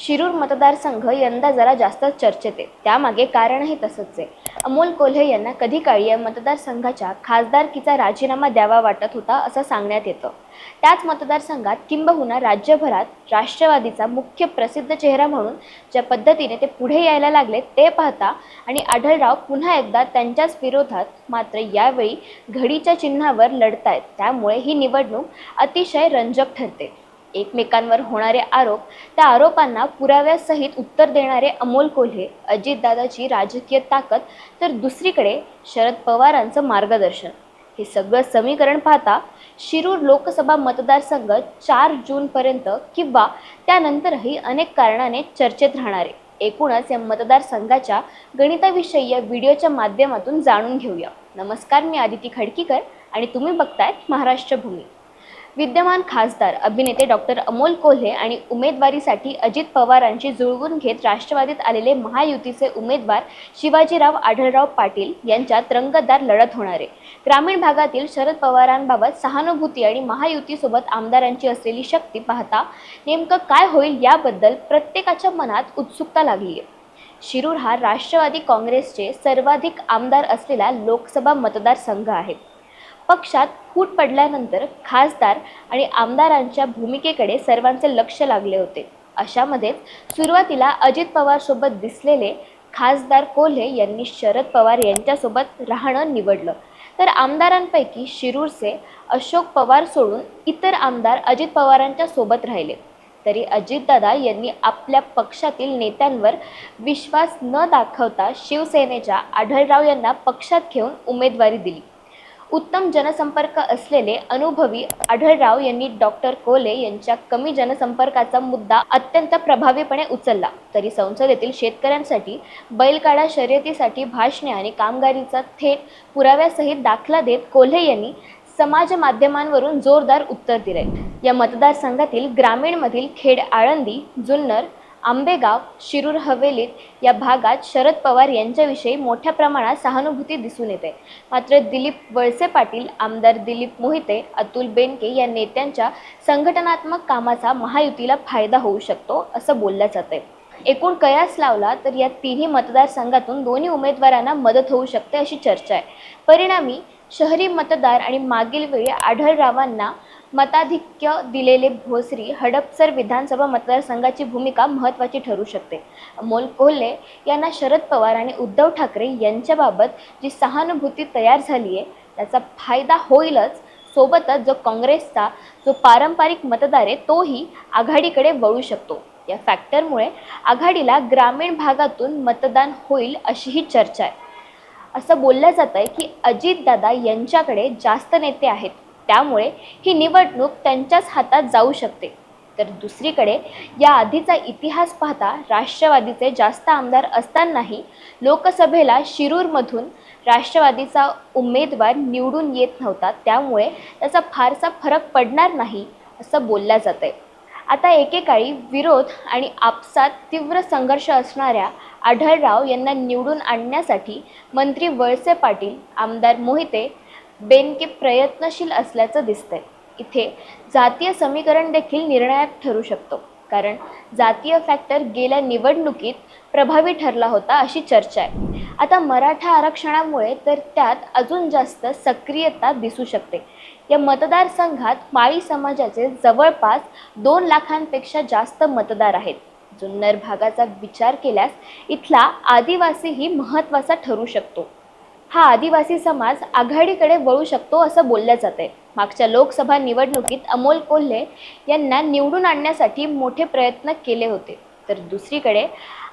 शिरूर मतदारसंघ यंदा जरा जास्त चर्चेत. आहे त्यामागे कारणही तसंच आहे अमोल कोल्हे यांना कधी काळी या मतदारसंघाच्या खासदारकीचा राजीनामा द्यावा वाटत होता असं सांगण्यात येतं. त्याच मतदारसंघात किंबहुना राज्यभरात राष्ट्रवादीचा मुख्य प्रसिद्ध चेहरा म्हणून ज्या पद्धतीने ते पुढे यायला लागले ते पाहता आणि आढळराव पुन्हा एकदा त्यांच्याच विरोधात मात्र यावेळी घडीच्या चिन्हावर लढतायत. त्यामुळे ही निवडणूक अतिशय रंजक ठरते. एकमेकांवर होणारे आरोप त्या आरोपांना पुराव्यासहित उत्तर देणारे अमोल कोल्हे अजितदादाची राजकीय ताकद तर दुसरीकडे शरद पवारांचं मार्गदर्शन. हे सगळं समीकरण पाहता शिरूर लोकसभा मतदारसंघ चार जूनपर्यंत किंवा त्यानंतरही अनेक कारणाने चर्चेत राहणारे एकूणच या मतदारसंघाच्या गणिताविषयी या व्हिडिओच्या माध्यमातून जाणून घेऊया. नमस्कार मी आदिती खडकीकर आणि तुम्ही बघतायत महाराष्ट्र भूमी विद्यमान खासदार अभिनेते डॉक्टर अमोल कोल्हे आणि उमेदवारीसाठी अजित पवारांची जुळवून घेत राष्ट्रवादीत आलेले महायुतीचे उमेदवार शिवाजीराव आढळराव पाटील यांच्यात रंगतदार लढत होणार. आहे ग्रामीण भागातील शरद पवारांबाबत सहानुभूती आणि महायुतीसोबत आमदारांची असलेली शक्ती पाहता नेमकं काय होईल याबद्दल प्रत्येकाच्या मनात उत्सुकता लागली आहे शिरूर हा राष्ट्रवादी काँग्रेसचे सर्वाधिक आमदार असलेला लोकसभा मतदारसंघ आहे. पक्षात फूट पडल्यानंतर खासदार आणि आमदारांच्या भूमिकेकडे सर्वांचे लक्ष लागले होते. अशामध्येच सुरुवातीला अजित पवारसोबत दिसलेले खासदार कोल्हे यांनी शरद पवार यांच्यासोबत राहणं निवडलं. तर आमदारांपैकी शिरूरचे अशोक पवार सोडून इतर आमदार अजित पवारांच्या सोबत राहिले. तरी अजितदादा यांनी आपल्या पक्षातील नेत्यांवर विश्वास न दाखवता शिवसेनेच्या आढळराव यांना पक्षात घेऊन उमेदवारी दिली. उत्तम जनसंपर्क असलेले अनुभवी आढळराव यांनी डॉक्टर कोले यांच्या कमी जनसंपर्काचा मुद्दा अत्यंत प्रभावीपणे उचलला. तरी संसदेतील शेतकऱ्यांसाठी बैलगाडा शर्यतीसाठी भाषणे आणि कामगारीचा थेट पुराव्यासहित दाखला देत कोल्हे यांनी समाज माध्यमांवरून जोरदार उत्तर दिले. या मतदारसंघातील ग्रामीणमधील खेड आळंदी जुन्नर आंबेगाव शिरूर हवेलीत या भागात शरद पवार यांच्याविषयी मोठ्या प्रमाणात सहानुभूती दिसून येते. मात्र दिलीप वळसे पाटील आमदार दिलीप मोहिते अतुल बेनके या नेत्यांच्या संघटनात्मक कामाचा महायुतीला फायदा होऊ शकतो असं बोललं जातंय. एकूण कयास लावला तर या तिन्ही मतदारसंघातून दोन्ही उमेदवारांना मदत होऊ शकते अशी चर्चा आहे. परिणामी शहरी मतदार आणि मागील वेळी आढळरावांना मताधिक्य दिलेले भोसरी हडपसर विधानसभा मतदारसंघाची भूमिका महत्त्वाची ठरू शकते. अमोल कोल्हे यांना शरद पवार आणि उद्धव ठाकरे यांच्याबाबत जी सहानुभूती तयार झाली आहे त्याचा फायदा होईलच. सोबतच जो काँग्रेसचा जो पारंपरिक मतदार आहे तोही आघाडीकडे वळू शकतो. या फॅक्टरमुळे आघाडीला ग्रामीण भागातून मतदान होईल अशीही चर्चा आहे. असं बोललं जात आहे की अजितदादा यांच्याकडे जास्त नेते आहेत. त्यामुळे ही निवडणूक त्यांच्याच हातात जाऊ शकते. तर दुसरीकडे या आधीचा इतिहास पाहता राष्ट्रवादीचे जास्त आमदार असतानाही लोकसभेला शिरूरमधून राष्ट्रवादीचा उमेदवार निवडून येत नव्हता. त्यामुळे त्याचा फारसा फरक पडणार नाही असं बोललं जात आहे आता एकेकाळी विरोध आणि आपसात तीव्र संघर्ष असणाऱ्या आढळराव यांना निवडून आणण्यासाठी मंत्री वळसे पाटील आमदार मोहिते बेनके प्रयत्नशील असल्याचं दिसतंय. इथे जातीय समीकरण देखील निर्णायक ठरू शकतो. कारण जातीय फॅक्टर गेल्या निवडणुकीत प्रभावी ठरला होता अशी चर्चा आहे. आता मराठा आरक्षणामुळे तर त्यात अजून जास्त सक्रियता दिसू शकते. या मतदारसंघात माळी समाजाचे जवळपास दोन लाखांपेक्षा जास्त मतदार आहेत. जुन्नर भागाचा विचार केल्यास इथला आदिवासीही महत्त्वाचा ठरू शकतो. हा आदिवासी समाज आघाडीकडे वळू शकतो असं बोललं जाते. मागच्या लोकसभा निवडणुकीत अमोल कोल्हे यांना निवडून आणण्यासाठी मोठे प्रयत्न केले होते. तर दुसरीकडे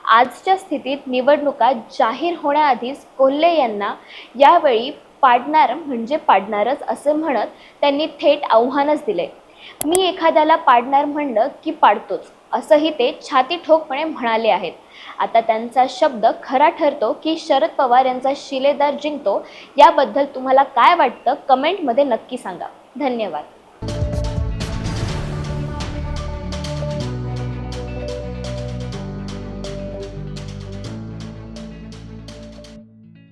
आजच्या स्थितीत निवडणुका जाहीर होण्याआधीच कोल्हे यांना यावेळी पाडणार म्हणजे पाडणारच असं म्हणत त्यांनी थेट आव्हानच दिले. मी एखाद्याला पाडणार म्हणलं की पाडतोच. असंही ते छाती ठोकपणे म्हणाले आहेत. आता त्यांचा शब्द खरा ठरतो की शरद पवार यांचा शिलेदार जिंकतो याबद्दल तुम्हाला काय वाटतं? कमेंटमध्ये नक्की सांगा. धन्यवाद.